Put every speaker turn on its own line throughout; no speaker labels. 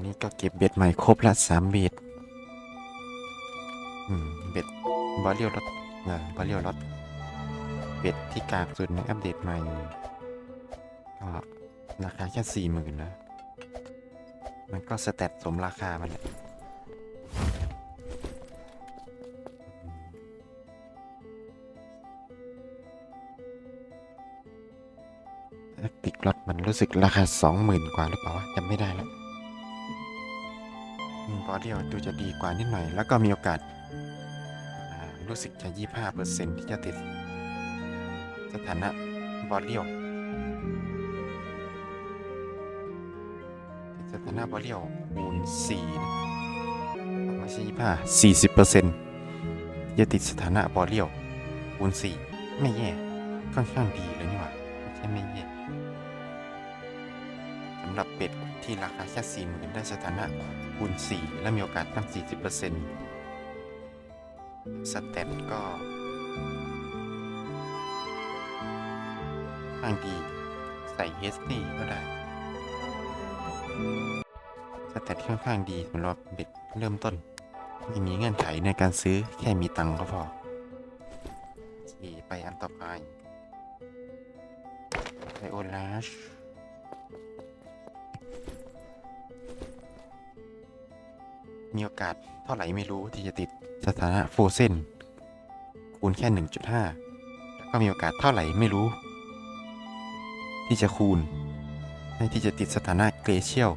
ันนี้ก็เก็บเบ็ดใหม่ครบละสามเบ็ดเบ็ดบอลเลียวรถเออบอลเลียวรถเบ็ดที่กากสุดในอัปเดตใหม่ก็ราคาแค่สี่หมื่นนะ มันก็สแตทสมราคามันแหละติกรถมันรู้สึกราคาสองหมื่นกว่าหรือเปล่าวะจำไม่ได้แล้ว บอเดียวดูจะดีกว่านิดหน่อย แล้วก็มีโอกาส รู้สึกจะยี่ห้าเปอร์เซ็นที่จะติด สถานะบอเดียวติดสถานะบอเดียวคูณสี่นะไม่ใช่ยี่ห้าสี่สิบเปอร์เซ็นจะติดสถานะบอเดียวคูณสี่ไม่แย่ค่อนข้างดีเลยนี่หว่าไม่ใช่ไม่แย่ำหรับเป็ดที่ราคาแค่สี่หมื่นได้สถานะคูณ 4 และมีโอกาสตั้ง 40%สเตตก็ข้างดีใส่ HD ก็ได้สเตตค่อนข้างดีสำหรับเบ็ดเริ่มต้น ไม่มีเงื่อนไขในการซื้อแค่มีตังค์ก็พอขี่ไปอันต่อไปไบโอลาช มีโอกาสเท่าไหร่ไม่รู้ที่จะติดสถานะโฟเซนคูณแค่ 1.5 แล้วก็มีโอกาสเท่าไหร่ไม่รู้ ที่จะคูณให้ที่จะติดสถานะเกรเชียล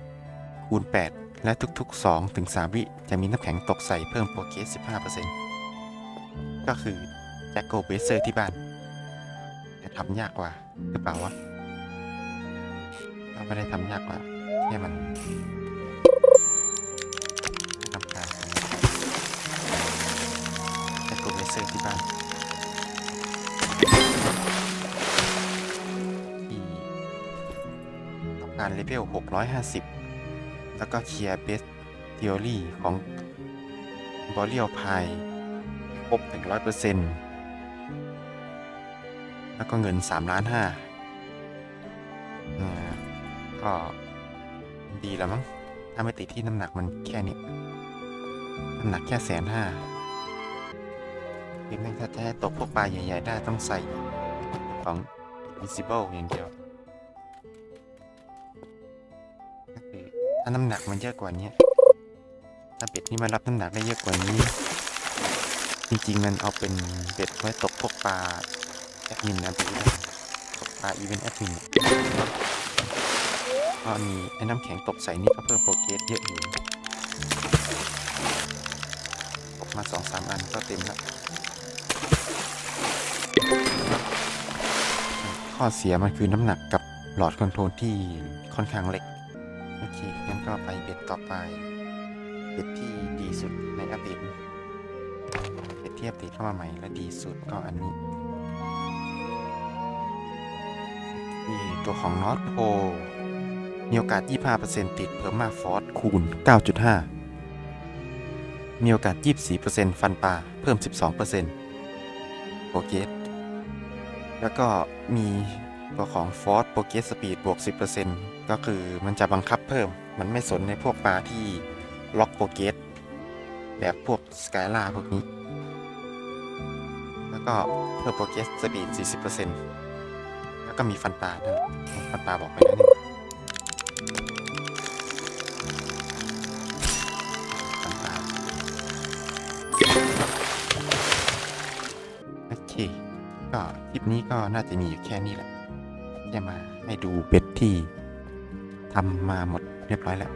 คูณ 8 และทุกๆ2ถึง3วิจะมีน้ำแข็งตกใส่เพิ่มโปรเกส15%ก็คือแจ็คโกเบเซอร์ที่บ้านแต่ทำยากกว่าหรือเปล่าวะก็ไม่ได้ทำยากกว่าแค่มัน เบเซอร์ที่บ้านต้องการเลเวล650 แล้วก็เคลียร์เบสเทอรี่ของบอลเลียวพายครบถึง100%แล้วก็เงิน 3 ล้าน5อ่าก็ดีแล้วมั้ง ถ้าไม่ติดที่น้ำหนักมันแค่นี้น้ำหนักแค่แสนห้า คือแม่งถ้าจะให้ตกพวกปลาใหญ่ๆได้ต้องใส่ของ visible อย่างเดียวก็คือถ้าน้ำหนักมันเยอะกว่านี้ถ้าเบ็ดนี้มันรับน้ำหนักได้เยอะกว่านี้ จริงๆมันเอาเป็นเบ็ดไว้ตกพวกปลาแอดมินนะไปได้ตกปลาอีเวนต์แอดมินก็มีไอ้น้ำแข็งตกใส่นี่ก็เพิ่มโปรเกรสเยอะอยู่ตกมาสองสามอันก็เต็มแล้ว ข้อเสียมันคือน้ำหนักกับหลอดคอนโทรลที่ค่อนข้างเล็ก โอเค งั้นก็ไปเบ็ดต่อไป เบ็ดที่ดีสุดในอัปเดตเบ็ดที่อัปเดตเข้ามาใหม่และดีสุดก็อันนี้นี่ตัวของ North Pole มีโอกาส 25%ติดเพิ่มมาฟอสคูณ 9.5 มีโอกาส 24%ฟันปลาเพิ่ม 12%โปรเกส แล้วก็มีตัวของ Force โปรเกสสปีดบวก 10%ก็คือมันจะบังคับเพิ่ม มันไม่สนในพวกปลาที่ล็อกโปรเกสแบบพวกสกายล่าพวกนี้ แล้วก็เพิ่มโปรเกสสปีด40%แล้วก็มีฟันปลาด้วยฟันปลาบอกไปแล้วนี่ ก็คลิปนี้ก็น่าจะมีอยู่แค่นี้แหละจะมาให้ดูเบ็ดที่ทำมาหมดเรียบร้อยแล้ว